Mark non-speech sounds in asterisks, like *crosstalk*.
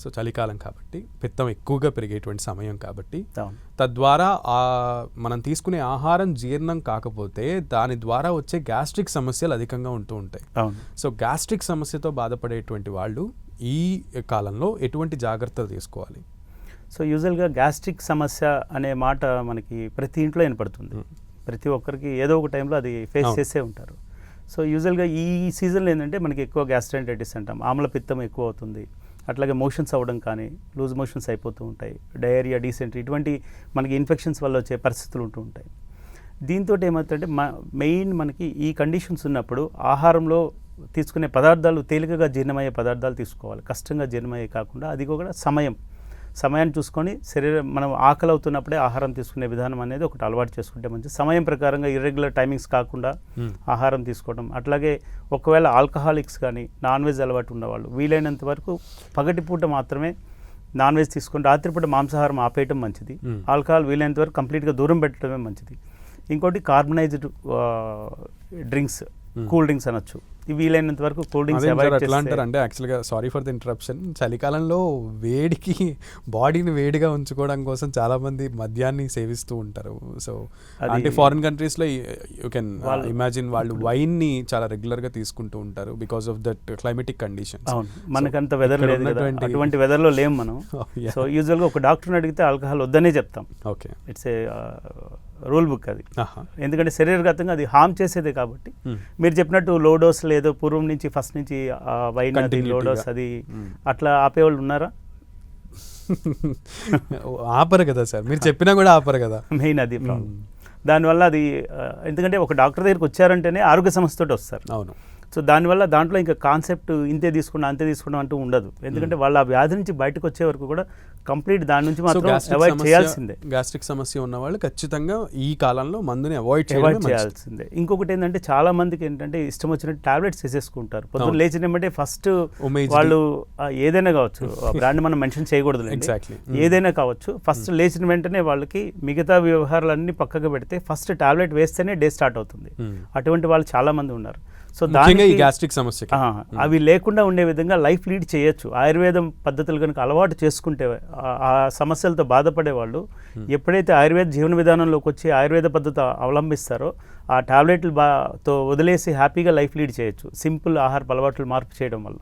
So చలికాలం కాబట్టి పిత్తం ఎక్కువగా పెరిగేటువంటి సమయం కాబట్టి తద్వారా మనం తీసుకునే ఆహారం జీర్ణం కాకపోతే దాని ద్వారా వచ్చే గ్యాస్ట్రిక్ సమస్యలు అధికంగా ఉంటూ ఉంటాయి. సో గ్యాస్ట్రిక్ సమస్యతో బాధపడేటువంటి వాళ్ళు ఈ కాలంలో ఎటువంటి జాగ్రత్తలు తీసుకోవాలి? సో యూజువల్గా గ్యాస్ట్రిక్ సమస్య అనే మాట మనకి ప్రతి ఇంట్లో వినపడుతుంది. ప్రతి ఒక్కరికి ఏదో ఒక టైంలో అది ఫేస్. చేసే ఉంటారు. సో యూజువల్గా ఈ సీజన్లో ఏంటంటే మనకి ఎక్కువ గ్యాస్ట్రైంటైటిస్ అంటాం. ఆమ్ల పిత్తం ఎక్కువ అవుతుంది. అట్లాగే మోషన్స్ అవ్వడం కానీ లూజ్ మోషన్స్ అయిపోతూ ఉంటాయి. డయేరియా డీసెంట్రీ ఇటువంటి మనకి ఇన్ఫెక్షన్స్ వల్ల వచ్చే పరిస్థితులు ఉంటూ ఉంటాయి. దీంతో ఏమవుతుందంటే మ మెయిన్ మనకి ఈ కండిషన్స్ ఉన్నప్పుడు ఆహారంలో తీసుకునే పదార్థాలు తేలికగా జీర్ణమయ్యే పదార్థాలు తీసుకోవాలి. కష్టంగా జీర్ణమయ్యే కాకుండా అది కూడా సమయం. సమయాన్ని చూసుకొని శరీరం మనం ఆకలి అవుతున్నప్పుడే ఆహారం తీసుకునే విధానం అనేది ఒకటి అలవాటు చేసుకుంటే మంచి సమయం ప్రకారంగా ఇర్రెగ్యులర్ టైమింగ్స్ కాకుండా Hmm. ఆహారం తీసుకోవడం అట్లాగే ఒకవేళ ఆల్కహాలిక్స్ కానీ నాన్ వెజ్ అలవాటు ఉన్నవాళ్ళు వీలైనంత వరకు పగటిపూట మాత్రమే నాన్ వెజ్ తీసుకొని రాత్రిపూట మాంసాహారం ఆపేయటం మంచిది Hmm. ఆల్కహాల్ వీలైనంత వరకు కంప్లీట్గా దూరం పెట్టడమే మంచిది ఇంకోటి carbonised drinks Hmm. Cool drinks అనొచ్చు వీలైనంత వరకు కూల్ డ్రింక్స్ అవాయిడ్ అంటారు. అంటే యాక్చువల్గా సారీ ఫర్ ద ఇంటరప్షన్ చలికాలంలో వేడికి బాడీని వేడిగా ఉంచుకోవడం కోసం చాలా మంది మద్యాన్ని సేవిస్తూ ఉంటారు. సో అంటే ఫారిన్ కంట్రీస్లో యూ కెన్ ఇమాజిన్ వాళ్ళు వైన్ని చాలా రెగ్యులర్గా తీసుకుంటూ ఉంటారు because of that climatic conditions అవును. మనకంత వెదర్ లేదు అటువంటి వెదర్లో లేము మనం. *laughs* Oh, yeah. సో యూజువల్గా ఒక డాక్టర్ని అడిగితే ఆల్కహాల్ వద్దనే చెప్తాం. Okay it's a rule book అది. ఎందుకంటే శరీరగతంగా అది హామ్ చేసేదే కాబట్టి Hmm. మీరు చెప్పినట్టు లో డోస్ లేదో పూర్వం నుంచి ఫస్ట్ నుంచి వైన్ అది Continuity లో గా. డోస్ అది. అట్లా ఆపేవాళ్ళు ఉన్నారా *laughs* ఆపరు కదా సార్ మీరు చెప్పినా కూడా ఆపరు కదా మెయిన్ అది ప్రాబ్లం. దానివల్ల అది ఎందుకంటే ఒక డాక్టర్ దగ్గరికి వచ్చారంటేనే ఆరోగ్య సమస్యతోటి వస్తారు అవును సో దానివల్ల దాంట్లో ఇంకా కాన్సెప్ట్ ఇంతే తీసుకున్నా అంతే తీసుకున్నా అంటూ ఉండదు. ఎందుకంటే వాళ్ళ ఆ వ్యాధి నుంచి బయటకు వచ్చే వరకు కూడా కంప్లీట్ దాని నుంచి మాత్రం అవాయిడ్ చేయాల్సిందే. గ్యాస్ట్రిక్ సమస్య ఉన్న వాళ్ళు ఖచ్చితంగా ఈ కాలంలో మందుని అవాయిడ్ అవాయిడ్ చేయాల్సిందే. ఇంకొకటి ఏంటంటే చాలా మందికి ఏంటంటే ఇష్టం వచ్చినట్టు టాబ్లెట్స్ వేసేసుకుంటారు. పొద్దున్న అవును. లేచినమంటే ఫస్ట్ వాళ్ళు ఏదైనా కావచ్చు *laughs* బ్రాండ్ మనం మెన్షన్ చేయకూడదు. ఏదైనా కావచ్చు ఫస్ట్ లేచిన వెంటనే వాళ్ళకి మిగతా వ్యవహారాలన్నీ పక్కకు పెడితే ఫస్ట్ టాబ్లెట్ వేస్తేనే డే స్టార్ట్ అవుతుంది. అటువంటి వాళ్ళు చాలా మంది ఉన్నారు. సో ముఖ్యంగా ఈ గ్యాస్ట్రిక్ సమస్యకి. ఆ, అవి లేకుండా ఉండే విధంగా లైఫ్ లీడ్ చేయొచ్చు. ఆయుర్వేదం పద్ధతులు కనుక అలవాటు చేసుకుంటే ఆ- సమస్యలతో బాధపడే వాళ్ళు ఎప్పుడైతే ఆయుర్వేద జీవన విధానంలోకి వచ్చి ఆయుర్వేద పద్ధతి అవలంబిస్తారో ఆ టాబ్లెట్లు బా తో వదిలేసి హ్యాపీగా లైఫ్ లీడ్ చేయొచ్చు. సింపుల్ ఆహార అలవాట్లు మార్పు చేయడం వల్ల.